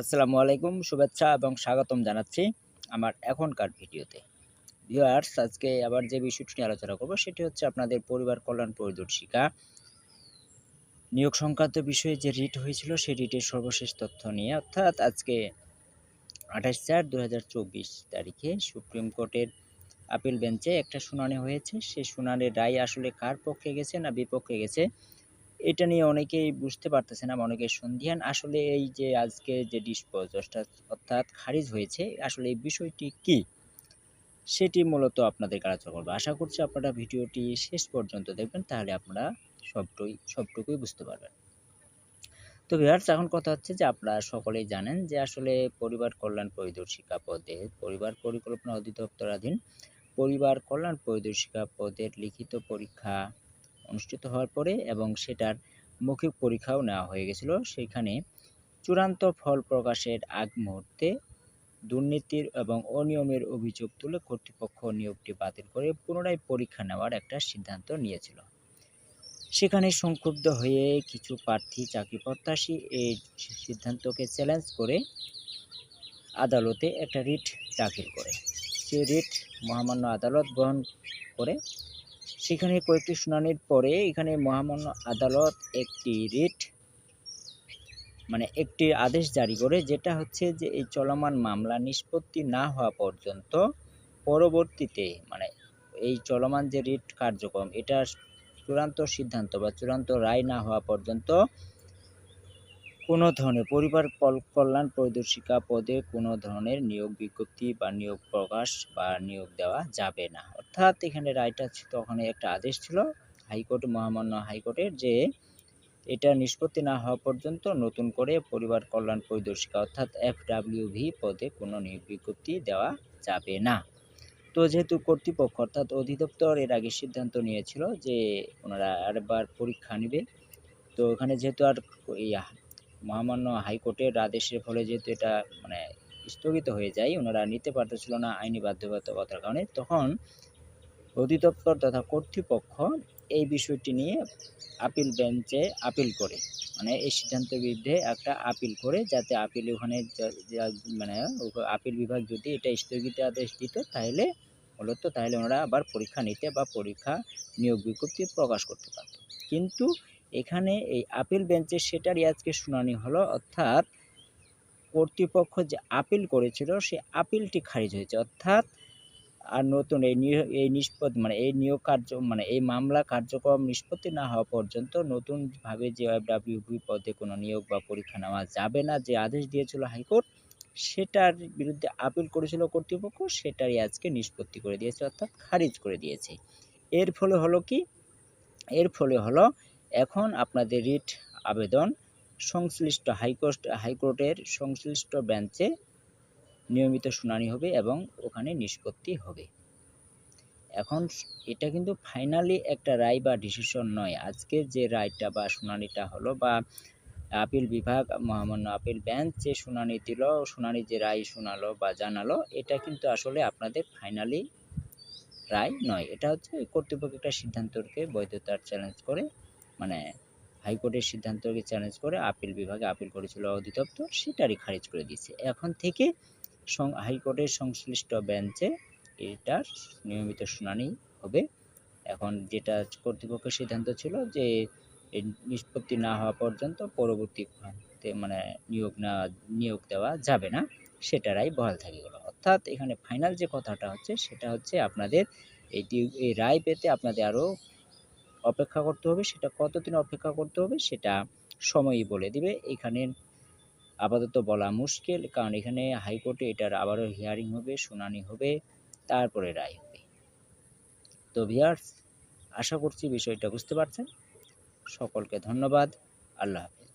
আসসালামু আলাইকুম, শুভেচ্ছা এবং স্বাগতম জানাচ্ছি আমার এখনকার ভিডিওতে। ভিউয়ার্স, আজকে আবার যে বিষয়টি নিয়ে আলোচনা করব সেটি হচ্ছে আপনাদের পরিবার কল্যাণ পরিদর্শিকা। নিয়োগ সংক্রান্ত বিষয়ে যে রিট হয়েছিল সেই রিটের সর্বশেষ তথ্য নিয়ে, অর্থাৎ আজকে আঠাশ চার দু তারিখে সুপ্রিম কোর্টের আপিল বেঞ্চে একটা শুনানি হয়েছে। সেই শুনানির রায় আসলে কার পক্ষে গেছে না বিপক্ষে গেছে এটা নিয়ে অনেকেই বুঝতে পারতেছে না অনেকে সন্ধিয়ান আসলে এই যে আজকে যে ডিসপোজ অর্থাৎ খারিজ হয়েছে, আসলে এই বিষয়টি কি? সেটি মূলত আপনাদের আলোচনা করব। আশা করছি আপনারা ভিডিওটি শেষ পর্যন্ত দেখবেন, তাহলে আপনারা সবটুই, সবটুকুই বুঝতে পারবেন। তো ভিউয়ার্স, এখন কথা হচ্ছে যে আপনারা সকলেই জানেন যে আসলে পরিবার কল্যাণ পরিদর্শিকা পদে, পরিবার পরিকল্পনা অধিদপ্তরাধীন পরিবার কল্যাণ পরিদর্শিকা পদের লিখিত পরীক্ষা অনুষ্ঠিত হওয়ার পরে এবং সেটার মৌখিক পরীক্ষাও নেওয়া হয়ে গেছিল। সেখানে চূড়ান্ত ফল প্রকাশের আগ মুহূর্তে দুর্নীতির এবং অনিয়মের অভিযোগ তুলে কর্তৃপক্ষ নিয়োগটি বাতিল করে পুনরায় পরীক্ষা নেওয়ার একটা সিদ্ধান্ত নিয়েছিল। সেখানে সংক্ষুব্ধ হয়ে কিছু প্রার্থী, চাকরি প্রত্যাশী এই সিদ্ধান্তকে চ্যালেঞ্জ করে আদালতে একটা রিট দাখিল করে। সে রিট মহামান্য আদালত গ্রহণ করে সেখানে কয়েকটি শুনানির পরে এখানে মহামান্য আদালত একটি রিট মানে একটি আদেশ জারি করে, যেটা হচ্ছে যে এই চলমান মামলা নিষ্পত্তি না হওয়া পর্যন্ত পরবর্তীতে মানে এই চলমান যে রিট কার্যক্রম এটা চূড়ান্ত সিদ্ধান্ত বা চূড়ান্ত রায় না হওয়া পর্যন্ত কোনো ধরনের পরিবার কল্যাণ পরিদর্শিকা পদে কোনো ধরনের নিয়োগ বিজ্ঞপ্তি বা নিয়োগ প্রকাশ বা নিয়োগ দেওয়া যাবে না। অর্থাৎ এখানে রায়টা তখন একটা আদেশ ছিল হাইকোর্ট, মহামান্য হাইকোর্টের যে এটা নিষ্পত্তি না হওয়া পর্যন্ত নতুন করে পরিবার কল্যাণ পরিদর্শিকা অর্থাৎ এফডাব্লিউভি পদে কোনো নিয়োগ বিজ্ঞপ্তি দেওয়া যাবে না। তো যেহেতু কর্তৃপক্ষ অর্থাৎ অধিদপ্তর এর আগে সিদ্ধান্ত নিয়েছিল যে ওনারা আরেকবার পরীক্ষা নেবে, তো ওখানে যেহেতু আর মহামান্য হাইকোর্টের আদেশের ফলে যেহেতু এটা মানে স্থগিত হয়ে যায়, ওনারা নিতে পারতেছিল না আইনি বাধ্যবাধকতার কারণে, তখন অধিদপ্তর তথা কর্তৃপক্ষ এই বিষয়টি নিয়ে আপিল বেঞ্চে আপিল করে মানে এই সিদ্ধান্তের বিরুদ্ধে একটা আপিল করে, যাতে আপিল ওখানে মানে আপিল বিভাগ যদি এটা স্থগিত আদেশ দিত, তাহলে মূলত তাহলে ওনারা আবার পরীক্ষা নিতে বা পরীক্ষা নিয়োগ বিজ্ঞপ্তি প্রকাশ করতে পারত। কিন্তু এখানে এই আপিল বেঞ্চে সেটারই আজকে শুনানি হলো, অর্থাৎ কর্তৃপক্ষ যে আপিল করেছিল সে আপিলটি খারিজ হয়েছে। অর্থাৎ আর নতুন এই এই নিষ্পত্তি মানে এই নিয়োগ কার্য মানে এই মামলা কার্যক্রম নিষ্পত্তি না হওয়া পর্যন্ত নতুনভাবে যে ডাব্লিউবি পদে কোনো নিয়োগ বা পরীক্ষা নেওয়া যাবে না। যে আদেশ দিয়েছিল হাইকোর্ট, সেটার বিরুদ্ধে আপিল করেছিল কর্তৃপক্ষ, সেটারই আজকে নিষ্পত্তি করে দিয়েছে, অর্থাৎ খারিজ করে দিয়েছে। এর ফলে হলো কি? এর ফলে হলো এখন আপনাদের রিট আবেদন সংশ্লিষ্ট হাইকোর্ট, হাইকোর্টের সংশ্লিষ্ট বেঞ্চে নিয়মিত শুনানি হবে এবং ওখানে নিষ্পত্তি হবে। এখন এটা কিন্তু ফাইনালি একটা রায় বা ডিসিশন নয়। আজকে যে রায়টা বা শুনানিটা হলো বা আপিল বিভাগ, মহামান্য আপিল বেঞ্চ যে শুনানি দিল, শুনানি যে রায় শোনালো বা জানালো, এটা কিন্তু আসলে আপনাদের ফাইনালি রায় নয়। এটা হচ্ছে কর্তৃপক্ষ একটা সিদ্ধান্তকে বৈধতার চ্যালেঞ্জ করে মানে হাইকোর্টের সিদ্ধান্তকে চ্যালেঞ্জ করে আপিল বিভাগে আপিল করেছিল অধিদপ্তর, সেটারই খারিজ করে দিয়েছে। এখন থেকে হাইকোর্টের সংশ্লিষ্ট বেঞ্চে এটার নিয়মিত শুনানি হবে। এখন যেটা কর্তৃপক্ষের সিদ্ধান্ত ছিল যে নিষ্পত্তি না হওয়া পর্যন্ত পরবর্তী মানে নিয়োগ না, নিয়োগ দেওয়া যাবে না, সেটারাই বহাল থাকে গেল। অর্থাৎ এখানে ফাইনাল যে কথাটা হচ্ছে, সেটা হচ্ছে আপনাদের এই রায় পেতে আপনাদের আরও অপেক্ষা করতে হবে, সেটা কতদিন অপেক্ষা করতে হবে সেটা সময়ই বলে দিবে। এখানে আপাতত বলা মুশকিল, কারণ এখানে হাইকোর্টে এটার আবারও হিয়ারিং হবে, শুনানি হবে, তারপরে রায় হবে। তো ভিয়ার্স আশা করছি বিষয়টা বুঝতে পারছেন। সকলকে ধন্যবাদ। আল্লাহ হাফেজ।